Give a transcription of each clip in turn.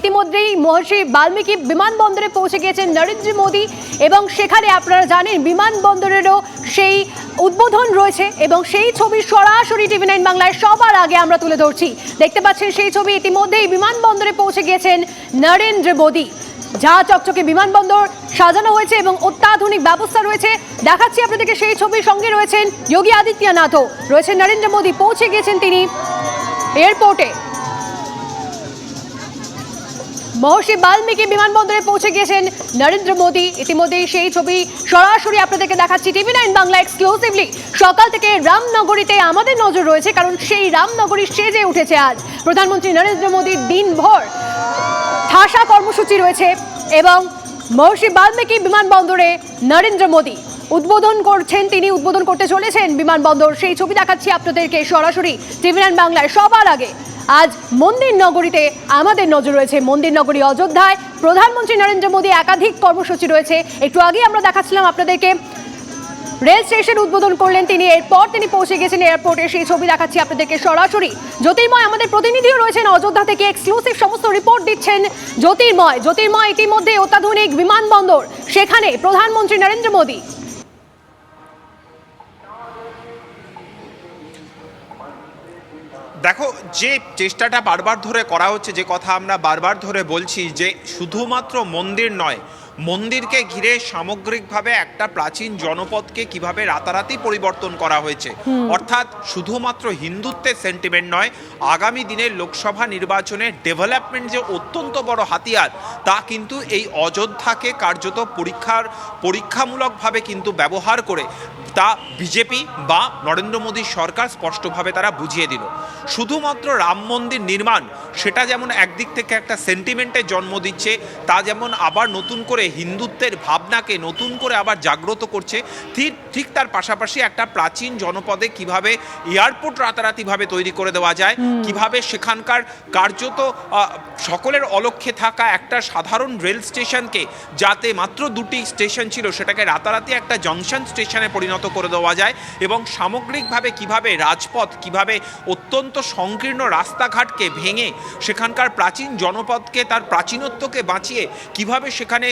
ইতিমধ্যেই মহর্ষি বাল্মীকি বিমানবন্দরে পৌঁছে গিয়েছেন নরেন্দ্র মোদী এবং সেখানে আপনারা জানেন বিমানবন্দরেরও সেই উদ্বোধন রয়েছে এবং সেই ছবি সরাসরি টিভি নাইন বাংলায় সবার আগে আমরা তুলে ধরছি। দেখতে পাচ্ছেন সেই ছবি ইতিমধ্যেই বিমানবন্দরে পৌঁছে গিয়েছেন নরেন্দ্র মোদী। যা চকচকে বিমানবন্দর, সাজানো হয়েছে এবং অত্যাধুনিক ব্যবস্থা রয়েছে। দেখাচ্ছি আপনাদেরকে সেই ছবির সঙ্গে রয়েছেন যোগী আদিত্যনাথও। রয়েছেন নরেন্দ্র মোদী, পৌঁছে গিয়েছেন তিনি এয়ারপোর্টে। মহর্ষি বাল্মীকি বিমানবন্দরে পৌঁছে গিয়েছেন নরেন্দ্র মোদী। ইতিমধ্যেই সেই ছবি সরাসরি আপনাদেরকে দেখাচ্ছি টিভি নাইন বাংলা এক্সক্লুসিভলি সকাল থেকে রামনগরীতে আমাদের নজর রয়েছে, কারণ সেই রামনগরী সেজে উঠেছে আজ। প্রধানমন্ত্রী নরেন্দ্র মোদীর দিনভর ঠাসা কর্মসূচি রয়েছে এবং মহর্ষি বাল্মীকি বিমানবন্দরে নরেন্দ্র মোদী উদ্বোধন করছেন, তিনি উদ্বোধন করতে চলেছেন বিমানবন্দর। সেই ছবি দেখাচ্ছি আপনাদেরকে সরাসরি টিভি নাইন বাংলায়। সবার আগে আজ মন্দির নগরীতে আমাদের নজর রয়েছে মন্দির নগরী অযোধ্যায়। প্রধানমন্ত্রী নরেন্দ্র মোদী একাধিক কর্মসূচি রয়েছে। একটু আগে আমরা দেখাচ্ছিলাম আপনাদেরকে। রেল স্টেশন উদ্বোধন করলেন তিনি, এরপর তিনি পৌঁছে গেছেন এয়ারপোর্টে। সেই ছবি দেখাচ্ছি আপনাদেরকে সরাসরি। জ্যোতির্ময়, আমাদের প্রতিনিধিও রয়েছেন অযোধ্যা থেকে। এক্সক্লুসিভ সমস্ত রিপোর্ট দিচ্ছেন জ্যোতির্ময়। জ্যোতির্ময় ইতিমধ্যে অত্যাধুনিক বিমানবন্দর। সেখানে প্রধানমন্ত্রী নরেন্দ্র মোদী দেখো যে চেষ্টাটা বারবার ধরে করা হচ্ছে যে কথা আমরা বারবার ধরে বলছি যে শুধুমাত্র মন্দির নয় মন্দিরকে ঘিরে সামগ্রিকভাবে একটা প্রাচীন জনপদকে কীভাবে রাতারাতি পরিবর্তন করা হয়েছে। অর্থাৎ শুধুমাত্র হিন্দুত্বের সেন্টিমেন্ট নয় আগামী দিনের লোকসভা নির্বাচনে ডেভেলপমেন্ট যে অত্যন্ত বড় হাতিয়ার তা কিন্তু এই অযোধ্যাকে কার্যত পরীক্ষার পরীক্ষামূলকভাবে কিন্তু ব্যবহার করে তা বিজেপি বা নরেন্দ্র মোদী সরকার স্পষ্টভাবে তারা বুঝিয়ে দিল। শুধুমাত্র রাম মন্দির নির্মাণ সেটা যেমন একদিক থেকে একটা সেন্টিমেন্টের জন্ম দিচ্ছে তা যেমন আবার নতুন করে হিন্দুত্বের ভাবনাকে নতুন করে আবার জাগ্রত করছে ঠিক ঠিক তার পাশাপাশি একটা প্রাচীন জনপদে কীভাবে এয়ারপোর্ট রাতারাতিভাবে তৈরি করে দেওয়া যায় কীভাবে সেখানকার কার্যত সকলের অলক্ষ্যে থাকা একটা সাধারণ রেল স্টেশনকে যাতে মাত্র দুটি স্টেশন ছিল সেটাকে রাতারাতি একটা জংশন স্টেশনে পরিণত করে দেওয়া যায় এবং সামগ্রিকভাবে কীভাবে রাজপথ কীভাবে অত্যন্ত সংকীর্ণ রাস্তাঘাটকে ভেঙে সেখানকার প্রাচীন জনপদকে তার প্রাচীনত্বকে বাঁচিয়ে কীভাবে সেখানে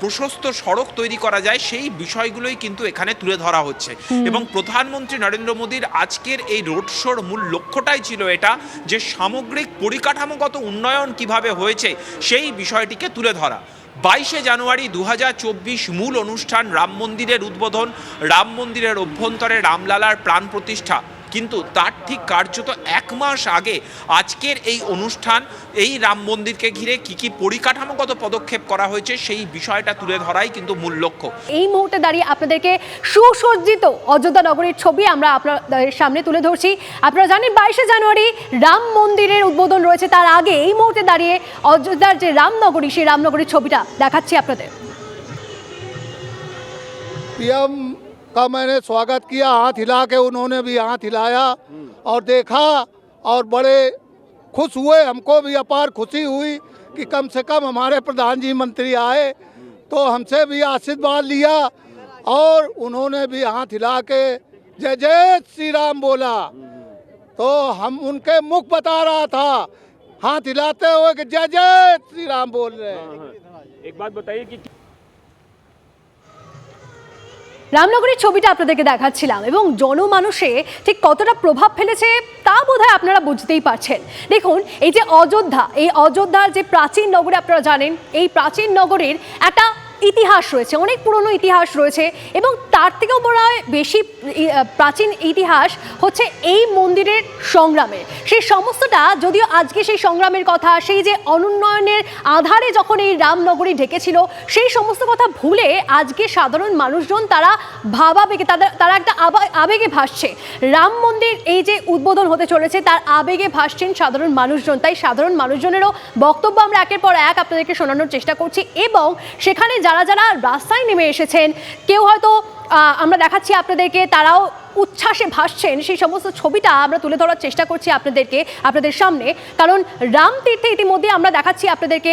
প্রশস্ত সড়ক তৈরি করা যায় সেই বিষয়গুলোই কিন্তু এখানে তুলে ধরা হচ্ছে। এবং প্রধানমন্ত্রী নরেন্দ্র মোদীর আজকের এই রোড শোর মূল লক্ষ্যটাই ছিল এটা যে সামগ্রিক পরিকাঠামোগত উন্নয়ন কীভাবে হয়েছে সেই বিষয়টিকে তুলে ধরা। বাইশে জানুয়ারি দু হাজার চব্বিশ মূল অনুষ্ঠান রাম মন্দিরের উদ্বোধন, রাম মন্দিরের অভ্যন্তরে রামলালার প্রাণ প্রতিষ্ঠা। কিন্তু তার ঠিক কার্যত এক মাস আগে আজকের এই অনুষ্ঠান এই রাম মন্দিরকে ঘিরে কি কি পরিকাঠামোগত পদক্ষেপ করা হয়েছে সেই বিষয়টা তুলে ধরাই কিন্তু মূল লক্ষ্য। এই মুহূর্তে দাঁড়িয়ে আপনাদেরকে সুসজ্জিত অযোধ্যা নগরীর ছবি আমরা আপনাদের সামনে তুলে ধরছি। আপনারা জানেন বাইশে জানুয়ারি রাম মন্দিরের উদ্বোধন রয়েছে তার আগে এই মুহূর্তে দাঁড়িয়ে অযোধ্যার যে রামনগরী সেই রামনগরীর ছবিটা দেখাচ্ছি আপনাদের। প্রিয়াম का मैंने स्वागत किया, हाथ हिला के उन्होंने भी हाथ हिलाया और देखा और बड़े खुश हुए, हमको भी अपार खुशी हुई कि कम से कम हमारे प्रधान जी मंत्री आए तो हमसे भी आशीर्वाद लिया और उन्होंने भी हाथ हिला के जय जय श्री राम बोला। तो हम उनके मुख बता रहा था, हाथ हिलाते हुए कि जय जय श्री राम बोल रहे हैं। एक बात बताइए कि রামনগরীর ছবিটা আপনাদেরকে দেখাচ্ছিলাম এবং জনমানুষে ঠিক কতটা প্রভাব ফেলেছে তা বোধ আপনারা বুঝতেই পারছেন। দেখুন, এই যে অযোধ্যা, এই অযোধ্যার যে প্রাচীন নগরী আপনারা জানেন, এই প্রাচীন নগরীর একটা ইতিহাস রয়েছে, অনেক পুরনো ইতিহাস রয়েছে এবং তার থেকেও বড় হয় বেশি প্রাচীন ইতিহাস হচ্ছে এই মন্দিরের সংগ্রামের। সেই সমস্তটা যদিও আজকে সেই সংগ্রামের কথা, সেই যে অনুন্নয়নের আধারে যখন এই রামনগরী ঢেকেছিল, সেই সমস্ত কথা ভুলে আজকে সাধারণ মানুষজন তারা ভাবাবেগে, তাদের, তারা একটা আবা- আবেগে ভাসছে। রাম মন্দির এই যে উদ্বোধন হতে চলেছে, তার আবেগে ভাসছেন সাধারণ মানুষজন। তাই সাধারণ মানুষজনেরও বক্তব্য আমরা একের পর এক আপনাদেরকে শোনানোর চেষ্টা করছি এবং সেখানে যারা যারা রাস্তায় নেমে এসেছেন, কেউ হয়তো আমরা দেখাচ্ছি আপনাদেরকে, তারাও উচ্ছ্বাসে ভাসছেন। সেই সমস্ত ছবিটা আমরা তুলে ধরার চেষ্টা করছি আপনাদেরকে, আপনাদের সামনে। কারণ রাম তীর্থে ইতিমধ্যে আমরা দেখাচ্ছি আপনাদেরকে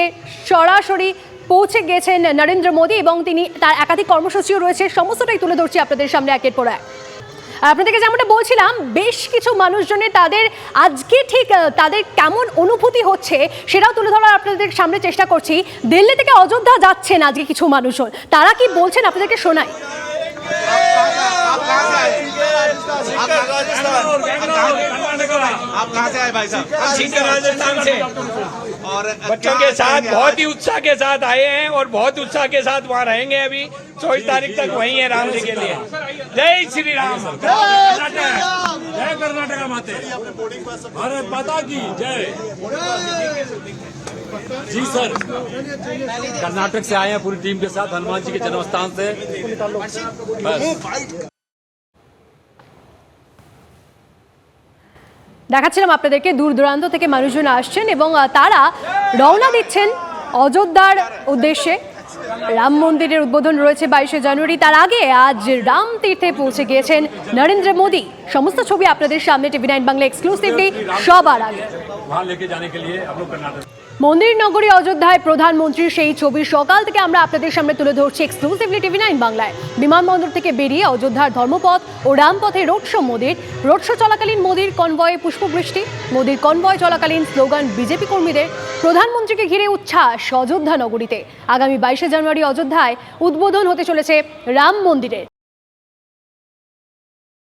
সরাসরি পৌঁছে গেছেন নরেন্দ্র মোদী এবং তিনি তার একাধিক কর্মসূচিও রয়েছে। সমস্তটাই তুলে ধরছি আপনাদের সামনে একের পর এক। আপনাদেরকে যেমনটা বলছিলাম বেশ কিছু মানুষজনের তাদের আজকে ঠিক আহ, তাদের কেমন অনুভূতি হচ্ছে সেটাও তুলে ধরার আপনাদের সামনে চেষ্টা করছি দিল্লি থেকে অযোধ্যা যাচ্ছেন আজকে কিছু মানুষজন তারা কি বলছেন আপনাদেরকে শোনাই आप कहाँ से आए भाई साहब ठीक है राजस्थान से और बच्चों के साथ बहुत ही उत्साह के साथ आए हैं और बहुत उत्साह के साथ वहाँ रहेंगे अभी चौबीस तारीख तक वहीं है राम जी के लिए जय श्री राम जय कर्नाटका माते भारत माता की जय जी सर कर्नाटक से आए हैं पूरी टीम के साथ हनुमान जी के जन्म स्थान से बस দেখাচ্ছিলাম আপনাদেরকে দূর দূরান্ত থেকে মানুষজন আসছেন এবং আহ, তারা রওনা দিচ্ছেন অযোধ্যার উদ্দেশ্যে রাম মন্দিরের উদ্বোধন রয়েছে বাইশে জানুয়ারি। তার আগে আজ রাম তীর্থে পৌঁছে গিয়েছেন নরেন্দ্র মোদী। সমস্ত ছবি আপনাদের সামনে টিভি নাইন বাংলা এক্সক্লুসিভলি সবার আগে। মন্দির নগরী অযোধ্যায় প্রধানমন্ত্রীর সেই ছবি সকাল থেকে আমরা আপনাদের সামনে তুলে ধরছি এক্সক্লুসিভলি টিভি নাইন বাংলায়। বিমানবন্দর থেকে বেরিয়ে অযোধ্যার ধর্মপথ ও রামপথে রোড শো মোদির। রোড শো চলাকালীন মোদির কনভয়ে পুষ্পবৃষ্টি, মোদির কনভয় চলাকালীন স্লোগান বিজেপি কর্মীদের। প্রধানমন্ত্রীকে ঘিরে উচ্ছ্বাস অযোধ্যা নগরীতে। আগামী বাইশে জানুয়ারি অযোধ্যায় উদ্বোধন হতে চলেছে রাম মন্দিরের।